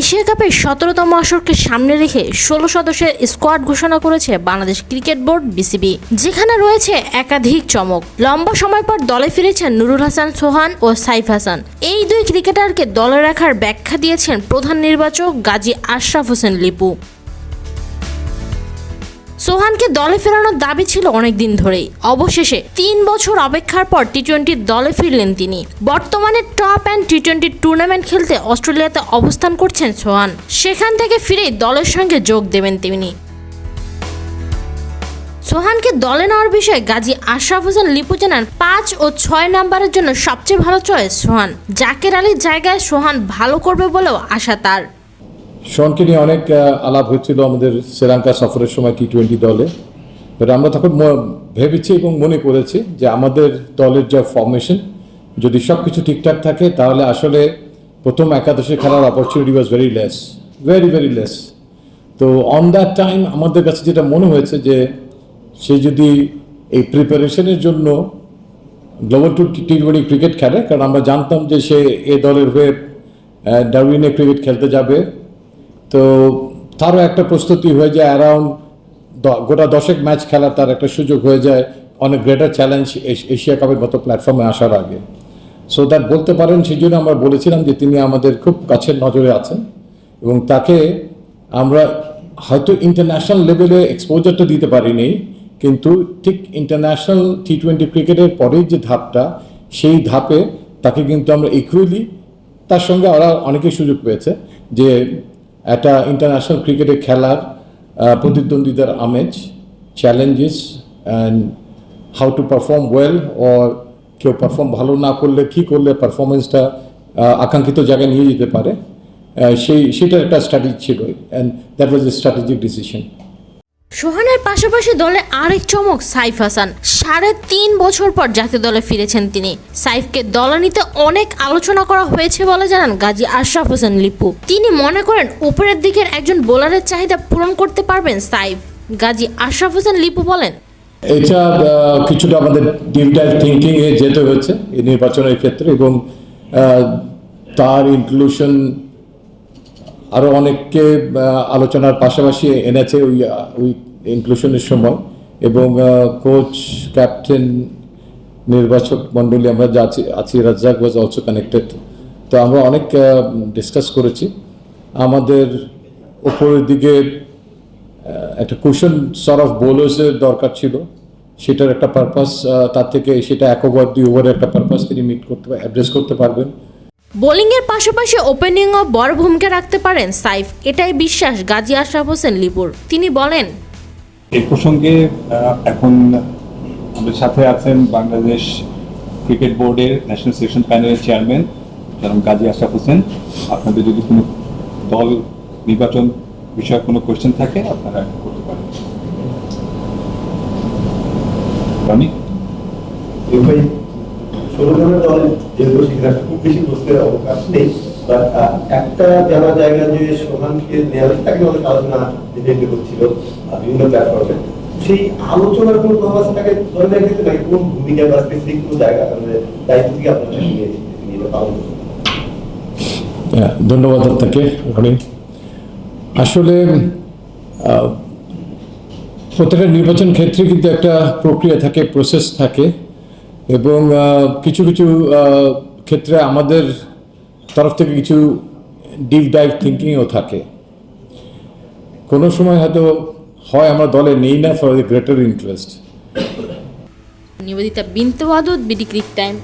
Asia কাপের সতেরোতম আসরকে সামনে রেখে ষোলো সদস্যের স্কোয়াড ঘোষণা করেছে বাংলাদেশ ক্রিকেট বোর্ড, বিসিবি। যেখানে রয়েছে একাধিক চমক। লম্বা সময় পর দলে ফিরেছেন নুরুল হাসান, সোহান ও সাইফ হাসান। এই দুই ক্রিকেটারকে দলে রাখার ব্যাখ্যা দিয়েছেন প্রধান নির্বাচক গাজী আশরাফ হোসেন লিপু। সোহানকে দলে ফেরানোর দাবি ছিল অনেকদিন ধরেই। অবশেষে তিন বছর অপেক্ষার পর টি টোয়েন্টির দলে ফিরলেন তিনি। বর্তমানে top end T twenty tournament খেলতে অস্ট্রেলিয়াতে অবস্থান করছেন সোহান। সেখান থেকে ফিরেই দলের সঙ্গে যোগ দেবেন তিনি। সোহানকে দলে নেওয়ার বিষয়ে গাজী আশরাফ হোসেন লিপু জানান, পাঁচ ও ছয় নাম্বারের জন্য সবচেয়ে ভালো চয়েস সোহান। জাকের আলীর জায়গায় সোহান ভালো করবে বলেও আশা তার। শনকে নিয়ে অনেক আলাপ হচ্ছিল আমাদের শ্রীলঙ্কা সফরের সময় টি টোয়েন্টি দলে। বাট আমরা তখন ভেবেছি এবং মনে করেছি যে আমাদের দলের যা ফর্মেশন যদি সব কিছু ঠিকঠাক থাকে, তাহলে আসলে প্রথম একাদশে খেলার opportunity was very less very very less তো অন দ্যাট টাইম আমাদের কাছে যেটা মনে হয়েছে যে সে যদি এই প্রিপারেশনের জন্য global to T twenty cricket খেলে, কারণ আমরা জানতাম যে সে এ দলের হয়ে ডারউইনে ক্রিকেট খেলতে যাবে। তো তারও একটা প্রস্তুতি হয়ে যায় অ্যারাউন্ড গোটা দশেক ম্যাচ খেলার তার একটা সুযোগ হয়ে যায় অনেক গ্রেটার চ্যালেঞ্জ এশিয়া কাপের মতো প্ল্যাটফর্মে আসার আগে। সো দ্যাট বলতে পারেন, সেই জন্য আমরা বলেছিলাম যে তিনি আমাদের খুব কাছের নজরে আছেন এবং তাকে আমরা হয়তো ইন্টারন্যাশনাল লেভেলে এক্সপোজারটা দিতে পারিনি, কিন্তু ঠিক ইন্টারন্যাশনাল টি টোয়েন্টি ক্রিকেটের পরের যে ধাপটা, সেই ধাপে তাকে কিন্তু আমরা ইকুয়ালি তার সঙ্গে ওরা অনেকেই সুযোগ পেয়েছে যে একটা ইন্টারন্যাশনাল ক্রিকেটে খেলার প্রতিদ্বন্দ্বিতার আমেজ challenges and how to perform well or কেউ পারফর্ম ভালো না করলে কী করলে পারফরমেন্সটা আকাঙ্ক্ষিত জায়গায় নিয়ে যেতে পারে। সেই সেটার একটা স্ট্র্যাটেজি ছিল। And that was a strategic decision সোহানের পাশাপাশি দলে আরেক চমক সাইফ হাসান। সাড়ে তিন বছর পর জাতীয় দলে ফিরেছেন তিনি। সাইফকে দলে নিতে অনেক আলোচনা করা হয়েছে বলে জানান গাজী আশরাফ হোসেন লিপু। তিনি মনে করেন উপরের দিকের একজন বোলারের চাহিদা পূরণ করতে পারবেন সাইফ। গাজী আশরাফ হোসেন লিপু বলেন, এটা কিছুটা আমাদের ডিপ ডাইভ থিঙ্কিং এ যেতে হয়েছে এই নির্বাচনের ক্ষেত্রে এবং তার ইনক্লুশন আরও অনেককে আলোচনার পাশাপাশি এনেছে ওই ওই ইনক্লুশনের সময় এবং কোচ ক্যাপ্টেন নির্বাচক মণ্ডলী আমরা যা আছি রাজ্জাক ওয়াজ অলসো কানেক্টেড তো আমরা অনেক ডিসকাস করেছি। আমাদের উপরের দিকে একটা কুশন সর অফ বোলার্সের দরকার ছিল। সেটার একটা পারপাস তার থেকে সেটা এক ওভার দুই ওভারের একটা পারপাস তিনি মিট করতে অ্যাড্রেস করতে পারবেন। বোলিংয়ের পাশাপাশি ওপেনিংও বড় ভূমিকা রাখতে পারেন সাইফ। এটাই বিশ্বাস, গাজী আশরাফ হোসেন, লিপুর। তিনি বলেন এই প্রসঙ্গে এখন আমাদের সাথে আছেন বাংলাদেশ ক্রিকেট বোর্ডের ন্যাশনাল সিলেকশন প্যানেলের চেয়ারম্যান জনাব গাজী আশরাফ হোসেন। আপনাদের যদি কোনো দল নির্বাচন বিষয়ে কোনো কোয়েশ্চেন থাকে, আপনারা করতে পারেন। ষোলো জনের দলে যেহেতু সেখানে খুব বেশি প্রশ্নের অবকাশ নেই একটা জানা জায়গা যে সোহানকে তাকে অনেক আলোচনা বিভিন্ন প্ল্যাটফর্মে সেই আলোচনার আছে তাকে ধরে কোন ভূমিকা বা স্পেসিফিক জায়গা মানে দায়িত্ব আপনারা? হ্যাঁ, ধন্যবাদ আপনাকে আসলে প্রত্যেকটা নির্বাচন ক্ষেত্রে কিন্তু একটা প্রক্রিয়া থাকে প্রসেস থাকে এবং কিছু কিছু ক্ষেত্রে আমাদের তরফ থেকে কিছু ডিপ ডাইভ থিঙ্কিংও থাকে। কোনো সময় হয়তো হয় আমরা দলে নেই না for the greater interest Nibedita বিন্তবাদত BD cric time.